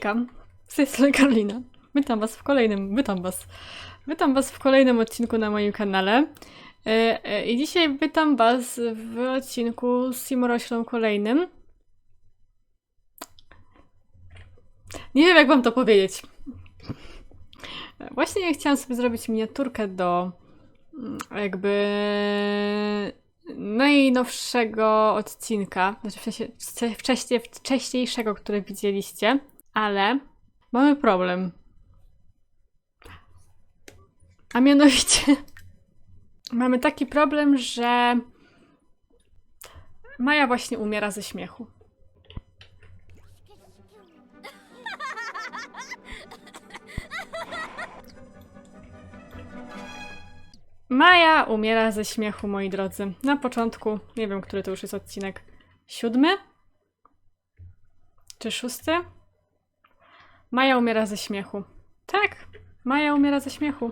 Hejka, z tej strony Karolina. Witam was w kolejnym, witam was. Witam was w kolejnym odcinku na moim kanale. E, e, I dzisiaj witam was w odcinku z Simoroślą kolejnym. Nie wiem jak wam to powiedzieć. Właśnie chciałam sobie zrobić miniaturkę do mm, jakby najnowszego odcinka, znaczy wcześniej, wcześniej, wcześniejszego, który widzieliście, ale mamy problem. A mianowicie mamy taki problem, że Maja właśnie umiera ze śmiechu. Maja umiera ze śmiechu, moi drodzy. Na początku, nie wiem, który to już jest odcinek. Siódmy? Czy szósty? Maja umiera ze śmiechu. Tak, Maja umiera ze śmiechu.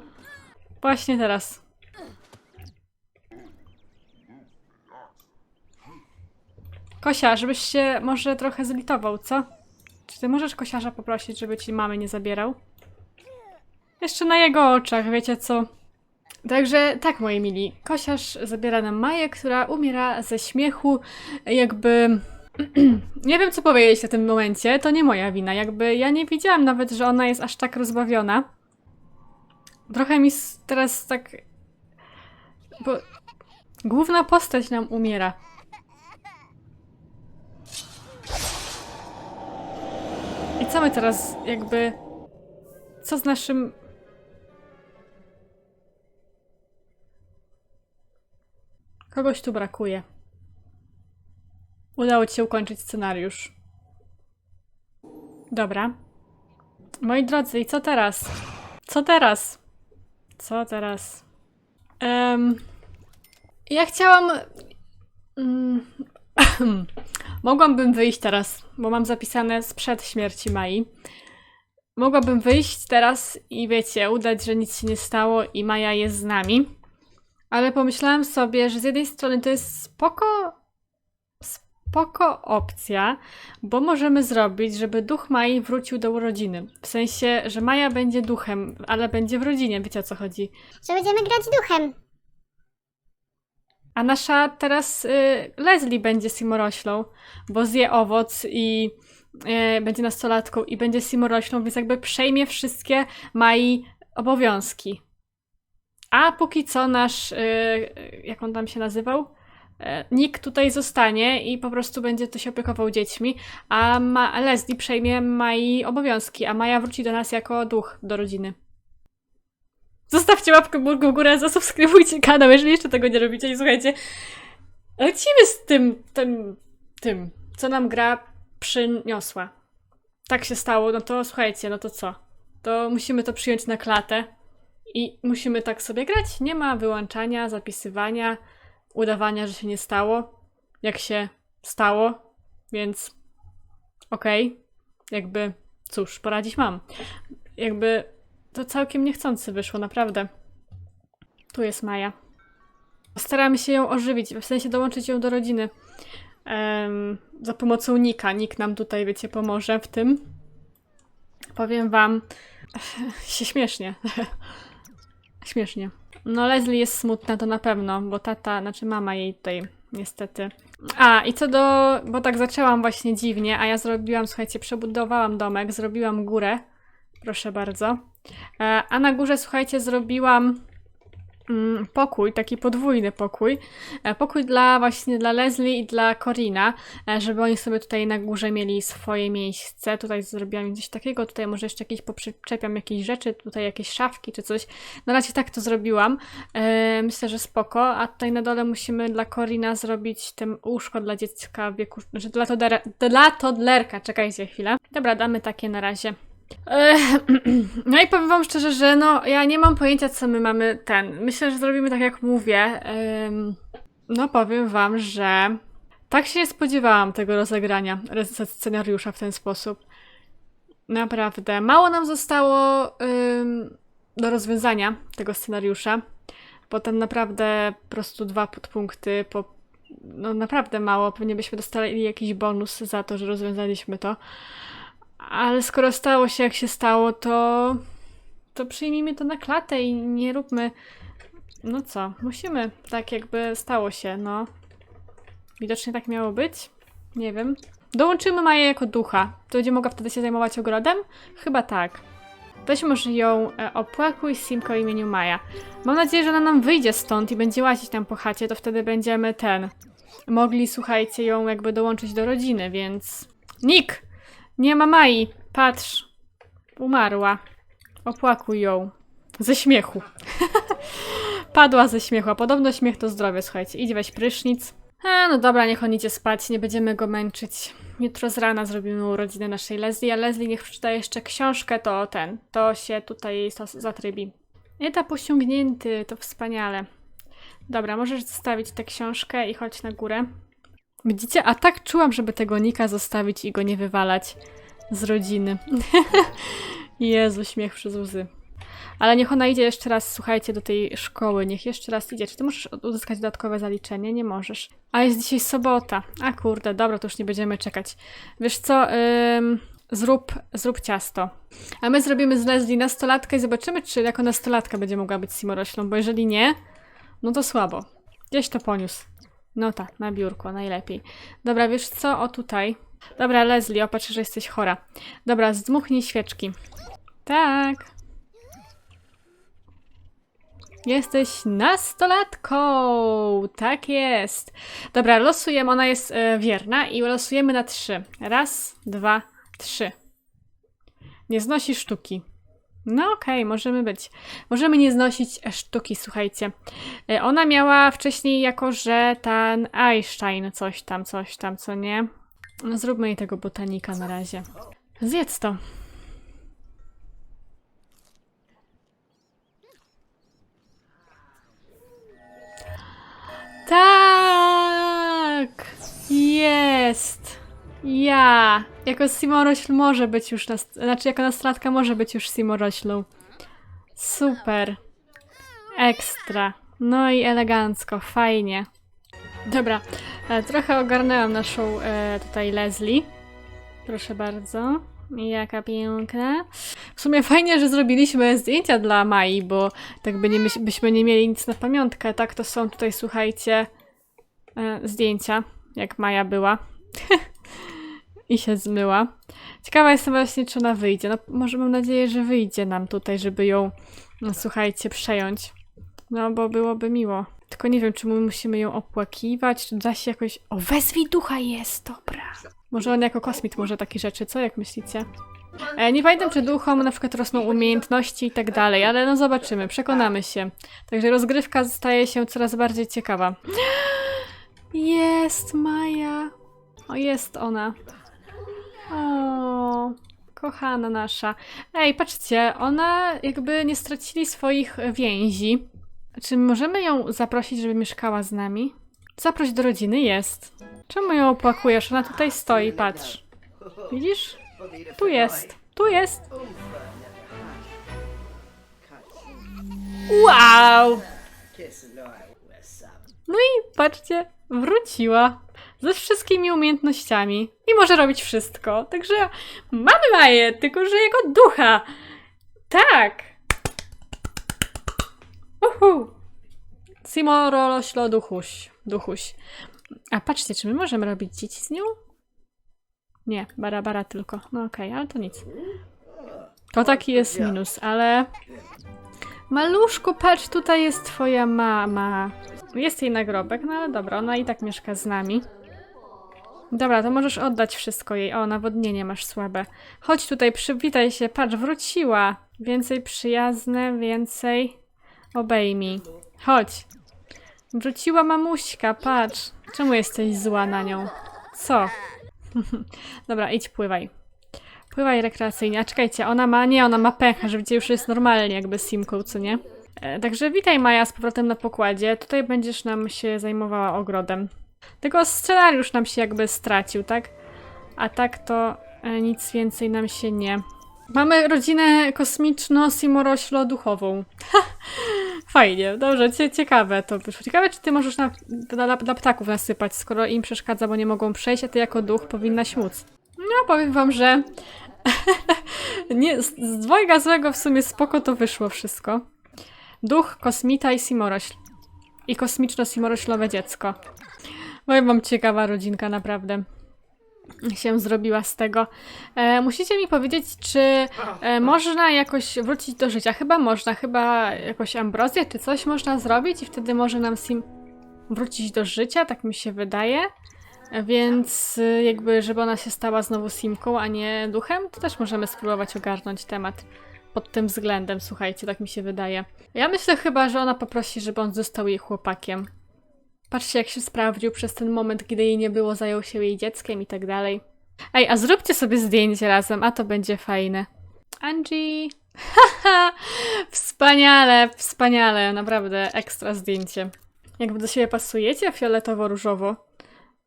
Właśnie teraz. Kosia, żebyś się może trochę zlitował, co? Czy ty możesz kosiarza poprosić, żeby ci mamy nie zabierał? Jeszcze na jego oczach, wiecie co? Także tak, moi mili, kosiarz zabiera nam Maję, która umiera ze śmiechu, jakby... nie wiem, co powiedzieć w tym momencie, to nie moja wina, jakby ja nie widziałam nawet, że ona jest aż tak rozbawiona. Trochę mi teraz tak... Bo główna postać nam umiera. I co my teraz jakby... Co z naszym... Kogoś tu brakuje. Udało ci się ukończyć scenariusz. Dobra. Moi drodzy, i co teraz? Co teraz? Co teraz? Em, ja chciałam. Mm, Mogłabym wyjść teraz, bo mam zapisane sprzed śmierci Mai. Mogłabym wyjść teraz i wiecie, udać, że nic się nie stało i Maja jest z nami. Ale pomyślałam sobie, że z jednej strony to jest spoko, spoko opcja, bo możemy zrobić, żeby duch Mai wrócił do rodziny. W sensie, że Maja będzie duchem, ale będzie w rodzinie, wiecie o co chodzi. że będziemy grać duchem. A nasza teraz y, Leslie będzie Simoroślą, bo zje owoc i y, będzie nastolatką i będzie Simoroślą, więc jakby przejmie wszystkie Mai obowiązki. A póki co nasz, y, jak on tam się nazywał? E, Nick tutaj zostanie i po prostu będzie tu się opiekował dziećmi, a Ma- Leslie przejmie Mai obowiązki, a Maja wróci do nas jako duch do rodziny. Zostawcie łapkę w górę, zasubskrybujcie kanał, jeżeli jeszcze tego nie robicie i słuchajcie. Lecimy z tym, tym, tym, co nam gra przyniosła. Tak się stało, no to słuchajcie, no to co? To musimy to przyjąć na klatę i musimy tak sobie grać. Nie ma wyłączania, zapisywania, udawania, że się nie stało, jak się stało, więc okej, jakby cóż, poradzić mam. Jakby to całkiem niechcący wyszło, naprawdę. Tu jest Maja. Staramy się ją ożywić, w sensie dołączyć ją do rodziny. Em, za pomocą Nika. Nick nam tutaj, wiecie, pomoże w tym. Powiem wam, się śmiesznie. śmiesznie. No, Leslie jest smutna, to na pewno, bo tata, znaczy mama jej tutaj, niestety. A, i co do, bo tak zaczęłam właśnie dziwnie, a ja zrobiłam, słuchajcie, przebudowałam domek, zrobiłam górę. Proszę bardzo. E, A na górze, słuchajcie, zrobiłam pokój, taki podwójny pokój. E, Pokój dla właśnie dla Leslie i dla Corina, e, żeby oni sobie tutaj na górze mieli swoje miejsce. Tutaj zrobiłam coś takiego, tutaj może jeszcze jakieś poprzyczepiam jakieś rzeczy, tutaj jakieś szafki czy coś. Na razie tak to zrobiłam. E, Myślę, że spoko. A tutaj na dole musimy dla Corina zrobić tym łóżko dla dziecka w wieku, znaczy dla, todera, dla toddlerka. Czekajcie chwilę. Dobra, damy takie na razie. No i powiem wam szczerze, że no ja nie mam pojęcia co my mamy ten. Myślę, że zrobimy tak jak mówię. No powiem wam, że tak się nie spodziewałam tego rozegrania scenariusza w ten sposób. Naprawdę. Mało nam zostało do rozwiązania tego scenariusza. Potem naprawdę po prostu dwa podpunkty po no naprawdę mało. Pewnie byśmy dostali jakiś bonus za to, że rozwiązaliśmy to. Ale skoro stało się jak się stało, to. to przyjmijmy to na klatę i nie róbmy. No co, musimy. Tak jakby stało się, no. Widocznie tak miało być. Nie wiem. Dołączymy Maję jako ducha. To będzie mogła wtedy się zajmować ogrodem? Chyba tak. Weź może ją e, opłakuj Simko imieniu Maja. Mam nadzieję, że ona nam wyjdzie stąd i będzie łazić tam po chacie, to wtedy będziemy ten. Mogli, słuchajcie, ją jakby dołączyć do rodziny, więc. Nick! Nie ma Mai! Patrz! Umarła. Opłakuj ją. Ze śmiechu. Padła ze śmiechu, a podobno śmiech to zdrowie, słuchajcie. Idź weź prysznic. A, no dobra, niech on idzie spać, nie będziemy go męczyć. Jutro z rana zrobimy urodziny naszej Leslie, a Leslie niech przeczyta jeszcze książkę, to ten, to się tutaj zatrybi. Etap osiągnięty, to wspaniale. Dobra, możesz zostawić tę książkę i chodź na górę. Widzicie, a tak czułam, żeby tego Nika zostawić i go nie wywalać z rodziny. Jezu, śmiech przez łzy. Ale niech ona idzie jeszcze raz, słuchajcie, do tej szkoły. Niech jeszcze raz idzie. Czy ty możesz uzyskać dodatkowe zaliczenie? Nie możesz. A jest dzisiaj sobota. A kurde, dobra, to już nie będziemy czekać. Wiesz co, ym, zrób, zrób ciasto. A my zrobimy z Leslie nastolatkę i zobaczymy, czy jako nastolatka będzie mogła być Simoroślą, bo jeżeli nie, no to słabo. Gdzieś to poniósł. No tak, na biurko, najlepiej. Dobra, wiesz co? O tutaj. Dobra, Leslie, opatrz, że jesteś chora. Dobra, zdmuchnij świeczki. Tak. Jesteś nastolatką! Tak jest. Dobra, losujemy, ona jest e, wierna i losujemy na trzy. Raz, dwa, trzy. Nie znosi sztuki. No okej, możemy być. Możemy nie znosić sztuki, słuchajcie. E, Ona miała wcześniej jako, że ten Einstein coś tam, coś tam, co nie? No zróbmy jej tego botanika na razie. Zjedz to. Tak! Jest! Ja! Jako Simorośl może być już, znaczy jako nastolatka może być już Simoroślą. Super. Ekstra. No i elegancko, fajnie. Dobra, e, trochę ogarnęłam naszą e, tutaj Leslie. Proszę bardzo. Jaka piękna. W sumie fajnie, że zrobiliśmy zdjęcia dla Mai, bo tak by nie, byśmy nie mieli nic na pamiątkę. Tak, to są tutaj, słuchajcie, e, zdjęcia, jak Maja była. I się zmyła. Ciekawa jestem właśnie, czy ona wyjdzie. No, może mam nadzieję, że wyjdzie nam tutaj, żeby ją, no, słuchajcie, przejąć. No, bo byłoby miło. Tylko nie wiem, czy my musimy ją opłakiwać, czy da się jakoś... O, wezwij ducha jest, dobra. Może on jako kosmit może takie rzeczy, co? Jak myślicie? E, nie pamiętam, czy duchom na przykład rosną umiejętności i tak dalej, ale no zobaczymy, przekonamy się. Także rozgrywka staje się coraz bardziej ciekawa. Jest Maja. O, jest ona. O, kochana nasza. Ej, patrzcie, ona jakby nie stracili swoich więzi. Czy możemy ją zaprosić, żeby mieszkała z nami? Zaproś do rodziny, jest. Czemu ją opłakujesz? Ona tutaj stoi, patrz. Widzisz? Tu jest. Tu jest. Wow! No i patrzcie, wróciła. Ze wszystkimi umiejętnościami. I może robić wszystko. Także mamy Maję, tylko że jego ducha. Tak! Uhu! Simoroloślo duchuś. Duchuś. A patrzcie, czy my możemy robić dzieci z nią? Nie, barabara tylko. No okej, ale to nic. To taki jest minus, ale... Maluszku, patrz, tutaj jest twoja mama. Jest jej nagrobek, no ale dobra, ona i tak mieszka z nami. Dobra, to możesz oddać wszystko jej. O, nawodnienie masz słabe. Chodź tutaj, przywitaj się. Patrz, wróciła. Więcej przyjazne, więcej obejmij. Chodź. Wróciła mamuśka, patrz. Czemu jesteś zła na nią? Co? Dobra, idź pływaj. Pływaj rekreacyjnie. A czekajcie, ona ma... Nie, ona ma pęcha, że widzicie, już jest normalnie jakby Simką, co nie? E, także witaj Maja z powrotem na pokładzie. Tutaj będziesz nam się zajmowała ogrodem. Tylko scenariusz nam się jakby stracił, tak? A tak to e, nic więcej nam się nie... Mamy rodzinę kosmiczno-simoroślo-duchową. Fajnie, dobrze, cie, ciekawe to wyszło. Ciekawe, czy ty możesz na, dla, dla ptaków nasypać, skoro im przeszkadza, bo nie mogą przejść, a ty jako duch powinnaś móc. No, powiem wam, że Nie, z, z dwojga złego w sumie spoko to wyszło wszystko. Duch, kosmita i simorośl. I kosmiczno-simoroślowe dziecko. Moja mam ciekawa rodzinka, naprawdę. Się zrobiła z tego. E, musicie mi powiedzieć, czy e, można jakoś wrócić do życia. Chyba można, chyba jakoś ambrozję czy coś można zrobić i wtedy może nam sim wrócić do życia, tak mi się wydaje. E, Więc y, jakby, żeby ona się stała znowu simką, a nie duchem, to też możemy spróbować ogarnąć temat pod tym względem, słuchajcie, tak mi się wydaje. Ja myślę chyba, że ona poprosi, żeby on został jej chłopakiem. Patrzcie, jak się sprawdził przez ten moment, kiedy jej nie było, zajął się jej dzieckiem i tak dalej. Ej, a zróbcie sobie zdjęcie razem, a to będzie fajne. Angie! Haha! wspaniale, wspaniale, naprawdę ekstra zdjęcie. Jak wy do siebie pasujecie, fioletowo-różowo.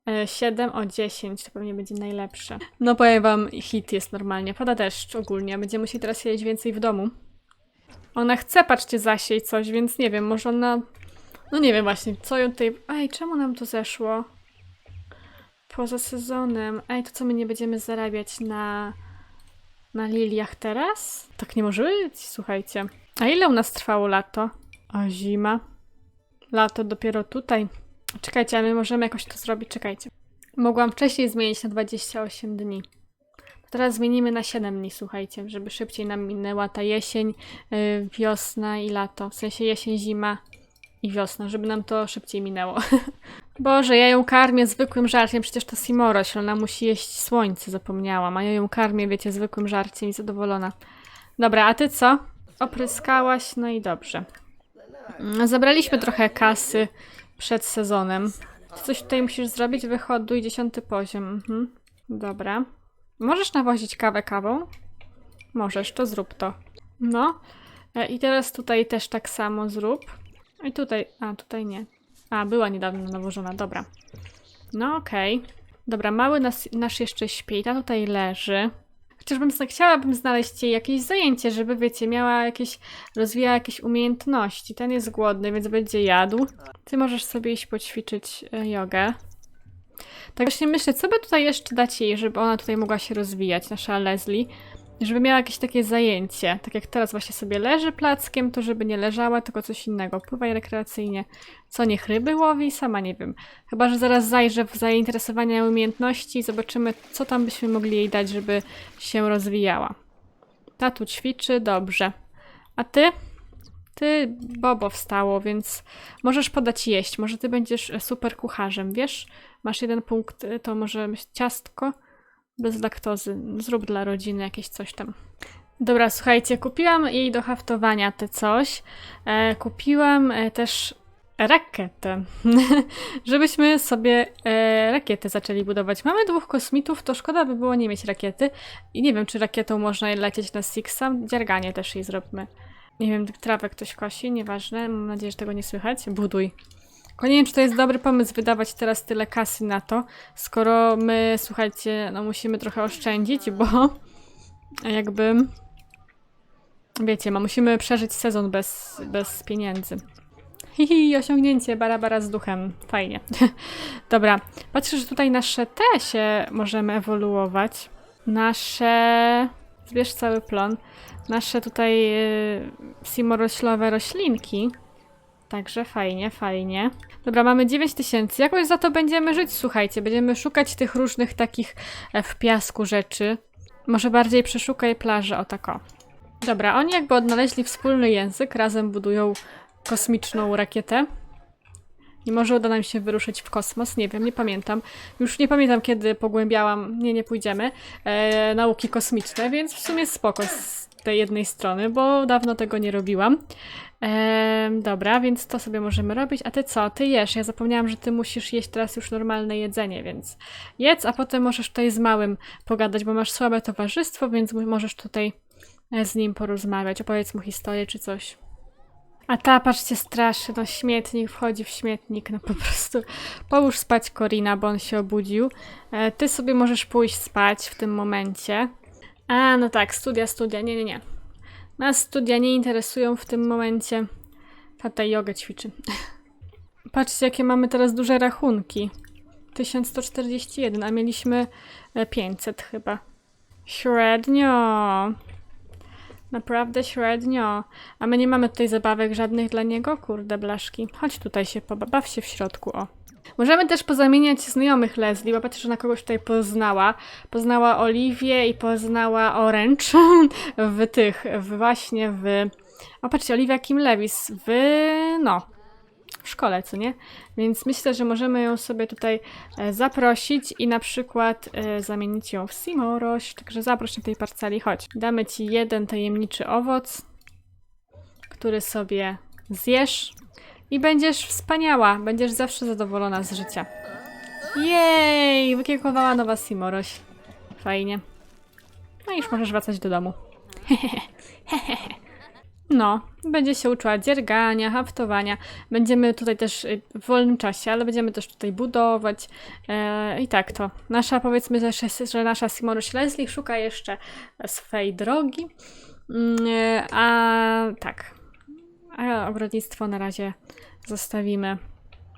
E, 7 o 10 to pewnie będzie najlepsze. No powiem wam, hit jest normalnie. Pada deszcz ogólnie. Będziemy musieli teraz siedzieć więcej w domu. Ona chce, patrzcie, zasieć coś, więc nie wiem, może ona... No nie wiem właśnie, co ją tutaj... Ej, czemu nam to zeszło? Poza sezonem. Ej, to co, my nie będziemy zarabiać na... Na liliach teraz? Tak nie może być, słuchajcie. A ile u nas trwało lato? A zima? Lato dopiero tutaj. Czekajcie, a my możemy jakoś to zrobić, czekajcie. Mogłam wcześniej zmienić na 28 dni. Teraz zmienimy na 7 dni, słuchajcie, żeby szybciej nam minęła ta jesień, yy, wiosna i lato. W sensie jesień, zima i wiosna, żeby nam to szybciej minęło. Boże, ja ją karmię zwykłym żarciem, przecież to Simoroś, ona musi jeść słońce, zapomniałam, a ja ją karmię, wiecie, zwykłym żarciem i zadowolona. Dobra, a ty co? Opryskałaś, no i dobrze. Zabraliśmy trochę kasy przed sezonem. Ty coś tutaj musisz zrobić? Wychoduj, dziesiąty poziom. Mhm. Dobra. Możesz nawozić kawę kawą? Możesz, to zrób to. No. E, I teraz tutaj też tak samo zrób. I tutaj, a tutaj nie. A, była niedawno nawożona, dobra. No okej. Dobra, mały nas, nasz jeszcze śpi, ta tutaj leży. Chociażbym chciałabym znaleźć jej jakieś zajęcie, żeby, wiecie, miała jakieś, rozwijała jakieś umiejętności. Ten jest głodny, więc będzie jadł. Ty możesz sobie iść poćwiczyć e, jogę. Tak właśnie myślę, co by tutaj jeszcze dać jej, żeby ona tutaj mogła się rozwijać, nasza Leslie. Żeby miała jakieś takie zajęcie. Tak jak teraz właśnie sobie leży plackiem, to żeby nie leżała, tylko coś innego. Pływaj rekreacyjnie. Co, niech ryby łowi? Sama nie wiem. Chyba, że zaraz zajrzę w zainteresowania i umiejętności i zobaczymy, co tam byśmy mogli jej dać, żeby się rozwijała. Ta tu ćwiczy, dobrze. A ty? Ty, Bobo wstało, więc możesz podać jeść. Może ty będziesz super kucharzem, wiesz? Masz jeden punkt, y, to może ciastko bez laktozy. Zrób dla rodziny jakieś coś tam. Dobra, słuchajcie, kupiłam jej do haftowania te coś. E, kupiłam e, też rakietę. Żebyśmy sobie e, rakietę zaczęli budować. Mamy dwóch kosmitów, to szkoda by było nie mieć rakiety. I nie wiem, czy rakietą można lecieć na Sixa. Dzierganie też jej zróbmy. Nie wiem, trawę ktoś kosi, nieważne. Mam nadzieję, że tego nie słychać. Buduj. Tylko nie wiem, czy to jest dobry pomysł wydawać teraz tyle kasy na to, skoro my, słuchajcie, no musimy trochę oszczędzić, bo jakby wiecie, no musimy przeżyć sezon bez, bez pieniędzy. Hihi, osiągnięcie barabara z duchem. Fajnie. Dobra, patrzę, że tutaj nasze te się możemy ewoluować. Nasze... Zbierz cały plon. Nasze tutaj yy, simoroślowe roślinki. Także fajnie, fajnie. Dobra, mamy 9 tysięcy. Jakoś za to będziemy żyć, słuchajcie. Będziemy szukać tych różnych takich e, w piasku rzeczy. Może bardziej przeszukaj plażę, o tako. Dobra, oni jakby odnaleźli wspólny język, razem budują kosmiczną rakietę. I może uda nam się wyruszyć w kosmos, nie wiem, nie pamiętam. Już nie pamiętam, kiedy pogłębiałam, nie, nie pójdziemy, e, nauki kosmiczne, więc w sumie spoko z tej jednej strony, bo dawno tego nie robiłam. Em, dobra, więc to sobie możemy robić. A ty co? Ty jesz. Ja zapomniałam, że ty musisz jeść teraz już normalne jedzenie, więc jedz, a potem możesz tutaj z małym pogadać, bo masz słabe towarzystwo, więc możesz tutaj e, z nim porozmawiać. Opowiedz mu historię czy coś. A ta, patrzcie, straszy, no śmietnik, wchodzi w śmietnik, no po prostu. Połóż spać Korina, bo on się obudził. E, ty sobie możesz pójść spać w tym momencie. A, no tak, studia, studia, nie, nie, nie. Nas studia nie interesują w tym momencie. Tata jogę ćwiczy. Patrzcie, jakie mamy teraz duże rachunki. 1141, a mieliśmy e, 500 chyba. Średnio. Naprawdę średnio. A my nie mamy tutaj zabawek żadnych dla niego? Kurde, blaszki. Chodź tutaj się, pobaw się w środku, o. Możemy też pozamieniać znajomych Leslie, bo patrzę, że na kogoś tutaj poznała. Poznała Oliwię i poznała Orange w tych, w właśnie w... O, patrzcie, Oliwia Kim Lewis w... no, w szkole, co nie? Więc myślę, że możemy ją sobie tutaj e, zaprosić i na przykład e, zamienić ją w Simoroś. Także zaproś na tej parceli, chodź. Damy ci jeden tajemniczy owoc, który sobie zjesz i będziesz wspaniała. Będziesz zawsze zadowolona z życia. Jej! Wykiekowała nowa Simoroś. Fajnie. No i już możesz wracać do domu. No, będzie się uczyła dziergania, haftowania. Będziemy tutaj też y, w wolnym czasie, ale będziemy też tutaj budować. E, I tak to. Nasza, powiedzmy, że, że nasza Simoruś Leslie szuka jeszcze swej drogi. Mm, e, A tak. A ogrodnictwo na razie zostawimy.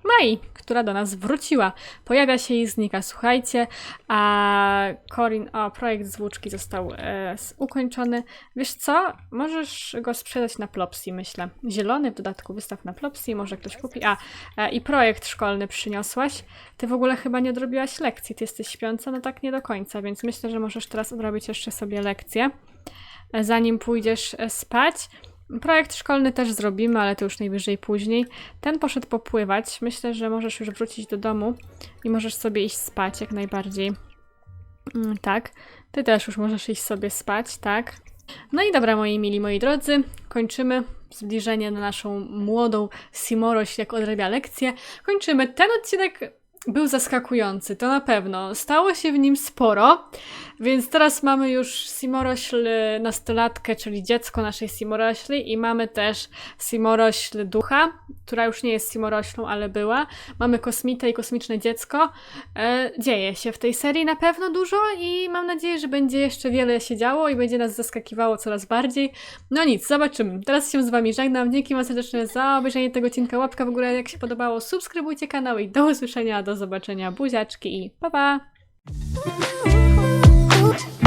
Mai, która do nas wróciła. Pojawia się i znika, słuchajcie. A Corin, o, projekt z włóczki został e, ukończony. Wiesz co? Możesz go sprzedać na Plopsi, myślę. Zielony w dodatku wystaw na Plopsi, może ktoś kupi. A, e, i projekt szkolny przyniosłaś. Ty w ogóle chyba nie odrobiłaś lekcji. Ty jesteś śpiąca? No tak nie do końca, więc myślę, że możesz teraz odrobić jeszcze sobie lekcję, e, zanim pójdziesz e, spać. Projekt szkolny też zrobimy, ale to już najwyżej później. Ten poszedł popływać. Myślę, że możesz już wrócić do domu i możesz sobie iść spać jak najbardziej. Mm, tak. Ty też już możesz iść sobie spać, tak. No i dobra, moi mili, moi drodzy, kończymy zbliżenie na naszą młodą Simoroś, jak odrabia lekcję. Kończymy. Ten odcinek był zaskakujący, to na pewno. Stało się w nim sporo, więc teraz mamy już Simorośl nastolatkę, czyli dziecko naszej Simorośli i mamy też Simorośl ducha, która już nie jest Simoroślą, ale była. Mamy kosmitę i kosmiczne dziecko. E, dzieje się w tej serii na pewno dużo i mam nadzieję, że będzie jeszcze wiele się działo i będzie nas zaskakiwało coraz bardziej. No nic, zobaczymy. Teraz się z Wami żegnam. Dzięki Wam serdecznie za obejrzenie tego odcinka. Łapka w górę, jak się podobało. Subskrybujcie kanał i do usłyszenia, do zobaczenia. Buziaczki i pa pa! হয়েছে